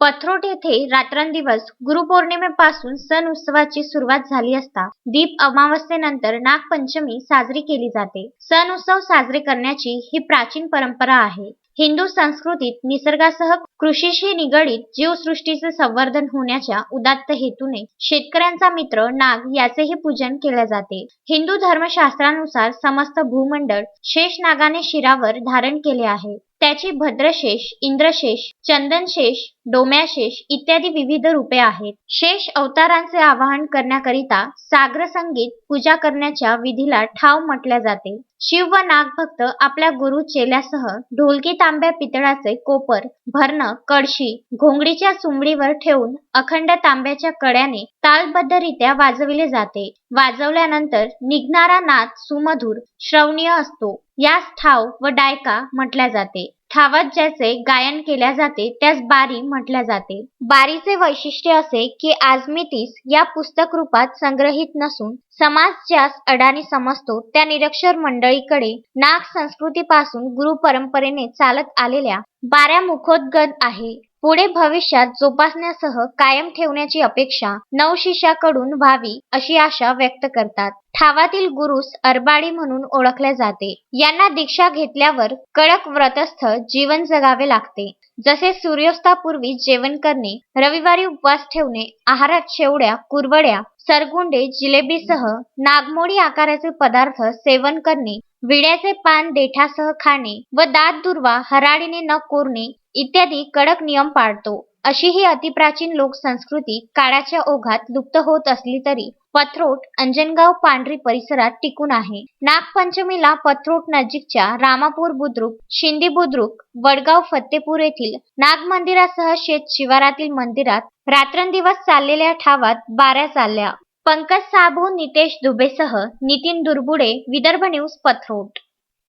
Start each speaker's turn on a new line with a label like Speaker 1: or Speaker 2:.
Speaker 1: पथरोट येथे रात्रंदिवस गुरुपौर्णिमेपासून सण उत्सवाची सुरुवात झाली असता दीप अमावस्येनंतर नागपंचमी साजरी केली जाते. सण उत्सव साजरे करण्याची ही प्राचीन परंपरा आहे. हिंदू संस्कृतीत निसर्गासह कृषीशी निगडीत जीवसृष्टीचे संवर्धन होण्याच्या उदात्त हेतूने शेतकऱ्यांचा मित्र नाग याचेही पूजन केले जाते. हिंदू धर्मशास्त्रानुसार समस्त भूमंडळ शेष नागाने शिरावर धारण केले आहे. त्याचे भद्रशेष इंद्रशेष चंदनशेष डोम्याशेष इत्यादी विविध रूपे आहेत. शेष अवतारांचे आवाहन करण्याकरिता सागर संगीत पूजा करण्याच्या विधीला ठाव म्हटल्या जाते. शिव व नागभक्त आपल्या गुरु चेल्यासह ढोलकी तांब्या पितळाचे कोपर भरणं कळशी घोंगडीच्या सुमडीवर ठेवून अखंड तांब्याच्या कड्याने तालबद्धरित्या वाजविले जाते. वाजवल्यानंतर निघणारा नाद सुमधुर श्रवणीय असतो. यास ठाव व डायका म्हटल्या जाते. ठावात ज्याचे गायन केल्या जाते त्यास बारी म्हटल्या जाते. बारीचे वैशिष्ट्य असे की आजमितीस या पुस्तक रूपात संग्रहित नसून समाज ज्यास अडाणी समजतो त्या निरक्षर मंडळीकडे नाग संस्कृतीपासून गुरु परंपरेने चालत आलेल्या बाऱ्या मुखोद्गत आहे. पुढे भविष्यात जोपासण्यासह कायम ठेवण्याची अपेक्षा नवशिष्याकडून व्हावी अशी आशा व्यक्त करतात. ठावातील गुरुस अरबाडी म्हणून ओळखले जाते. यांना दीक्षा घेतल्यावर कडक व्रतस्थ जीवन जगावे लागते. जसे सूर्योस्तापूर्वी जेवण करणे रविवारी उपवास ठेवणे आहारात शेवड्या कुरवड्या सरगुंडे जिलेबीसह नागमोडी आकाराचे पदार्थ सेवन करणे विड्याचे पान देठासह खाणे व दात दुर्वा हराळीने न कोरणे इत्यादी कडक नियम पाळतो. अशी ही अतिप्राचीन लोकसंस्कृती काळाच्या ओघात लुप्त होत असली तरी पथरोट अंजनगाव पांढरी परिसरात टिकून आहे. नागपंचमीला पथरोट नजीकच्या रामापूर बुद्रुक शिंदी बुद्रुक वडगाव फत्तेपूर येथील नाग मंदिरासह शेत शिवारातील मंदिरात रात्रंदिवस चाललेल्या ठावात बाऱ्या चालल्या. पंकज साबू नितेश दुबेसह नितीन दुर्बुडे विदर्भ न्यूज पथरोट.